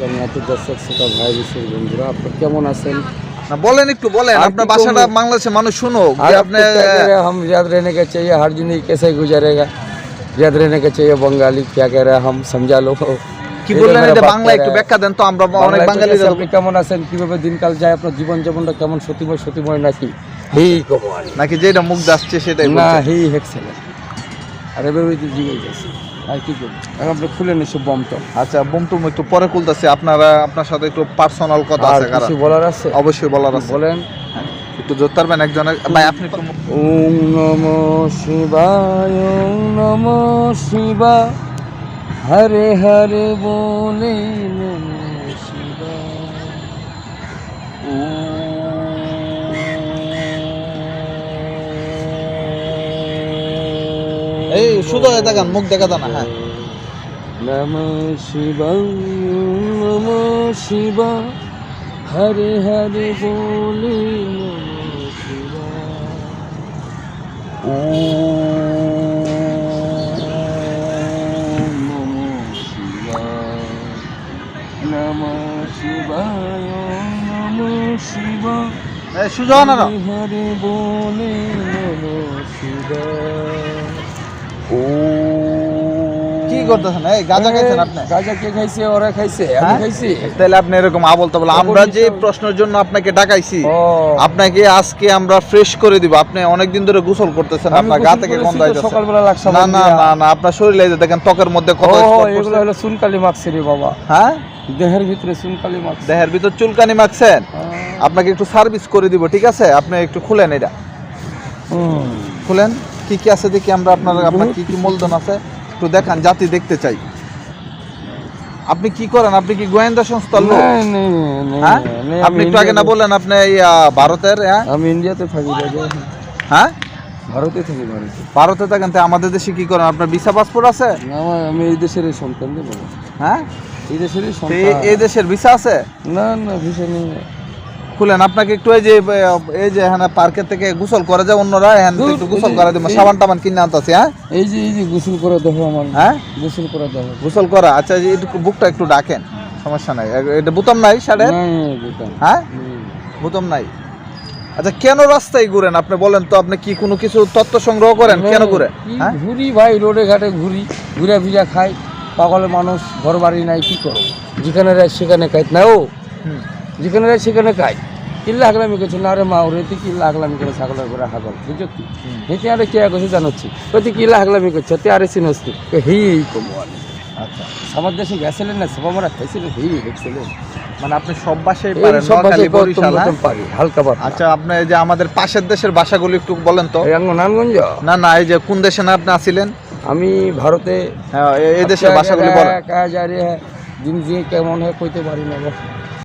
জানিয়াতে দর্শক শ্রোতা ভাই বিশেষ বন্ধুরা আপনার কেমন আছেন না বলেন একটু বলেন আর আপনার কি বাসাটা করবো? বাংলাদেশের মানুষ শুনুক আর যে আপনি আপনি क्या कह रहे हैं, हम याद रहने का चाहिए हर जिंदगी कैसे गुजरेगा याद रहने का चाहिए बंगाली क्या कह रहे हैं हम समझा लो কি এই যে বললেন মেরা এটা বাপ বাংলা কহ একটু রহা ব্যাখ্যা দেন তো আমরা বাংলায় অনেক তো বাঙালি গেছে, আপনি কেমন আছেন কিভাবে দিনকাল যায় আপনার জীবন জীবনটা কেমন সতীময় সতীময় নাকি এই কমাল নাকি যেটা মুখ যাচ্ছে সেটাই না বলছেন? হেই এক্সেলেন্ট আর এভাবে তো জিগে গেছে আর কি করব? এখন আপনি খুলে নিছো বম তো। আচ্ছা বুমটুম একটু পরে খুলতেছি। আপনারা আপনার সাথে একটু পার্সোনাল কথা আছে কিছু বলার আছে? অবশ্যই বলার আছে। বলেন। একটু জোর পারবেন একজনের ভাই আপনি একটু ওম নম শিবায় ওম নম শিবা। হরে হরে বলে নম এই শুধু দেখান মুখ দেখা না হ্যাঁ। নম শিবায় নম শিবা হরে হরে বলে শিবা। ওম নম শিবায় নম শিবায় নম শিবা সুজন হরে বলে নম কি করতেছেন? এই গাঁজা খাইছেন আপনি? গাজা কে খাইছে ওরা খাইছে আমি হ্যাঁ? খাইছি। তাহলে আপনি এরকম আবল তাবল আমরা যে প্রশ্নের জন্য আপনাকে ডাকাইছি আপনাকে আজকে আমরা ফ্রেশ করে দিব। আপনি ধরে গোসল করতেছেন আপনার গা গোসল থেকে গন্ধ তো সকালবেলা লাগছে না না না না আপনার শরীরে এই দেখেন ত্বকের মধ্যে কত ও এগুলো হলো মাখছে রে বাবা। হ্যাঁ? দেহের ভিতরে মাখছে। দেহের ভিতর চুলকানি মাখছেন? আপনাকে একটু সার্ভিস করে দিব ঠিক আছে? আপনি একটু খুলেন এটা। হুম। খুলেন। কি কি আছে দেখি আমরা আপনার আপনার কি কি মূলধন আছে একটু দেখান জাতি দেখতে চাই। আপনি কি করেন? আপনি কি গোয়েন্দা সংস্থার লোক? হ্যাঁ? আপনি একটু আগে না বললেন আপনি এই ভারতের হ্যাঁ? আমি ইন্ডিয়াতে থাকি হ্যাঁ? ভারতে থাকি ভারতে। ভারতে থাকেন তো আমাদের দেশে কি করেন? আপনার ভিসা পাসপোর্ট আছে? আমি এই দেশেরই সন্তান হ্যাঁ? এই দেশের এই দেশের ভিসা আছে? না না ভিসা নেই। খুলেন আপনাকে একটু এই যে এই যে এখানে পার্কের থেকে গোসল করে যায় অন্যরা থেকে একটু গোসল এই করে দেবো সাবান টাবান কিনে আনতেছি হ্যাঁ? এই যে এই যে গোসল করে দেখো আমার। হ্যাঁ? গোসল করে দেখো। গোসল করা আচ্ছা এই যে একটু বুকটা একটু ডাকেন সমস্যা নাই। এটা বোতাম নাই শার্টের? হ্যাঁ। বোতাম নাই। আচ্ছা কেন রাস্তায় ঘুরেন? আপনি বলেন তো আপনি কি কোনো কিছু তথ্য সংগ্রহ করেন? কেন ঘুরে? হ্যাঁ? ঘুরি ভাই রোডে ঘাটে ঘুরি ঘুরে ভিজা খাই পাগলের মানুষ ঘর বাড়ি নাই কি করো যেখানে সেখানে কাইত না ও? হুম। যেখানে রায় সেখানে কাই কিল্লা হাগলামি করছে না রে মা ওরে তুই কিল্লা হাগলামি করে ছাগলের করে হাগল বুঝছ কি? হেঁটে আরে কে করছে জানোচ্ছি? ওই তুই কিল্লা হাগলামি করছে তুই আরে চিনস তুই। আচ্ছা। আমার দেশে গেছিলেন না? সব আমরা খাইছিলেন হেই দেখছিলেন। মানে আপনি সব ভাষায় পারেন সব ভাষায় হ্যাঁ? পারি হালকা পারি আচ্ছা আপনি এই যে আমাদের পাশের দেশের ভাষাগুলো একটু বলেন তো। না না এই যে কোন দেশে না আপনি আছিলেন? আমি ভারতে। হ্যাঁ, এই দেশের ভাষাগুলো বলেন। দিন দিয়ে কেমন হয় কইতে পারি না।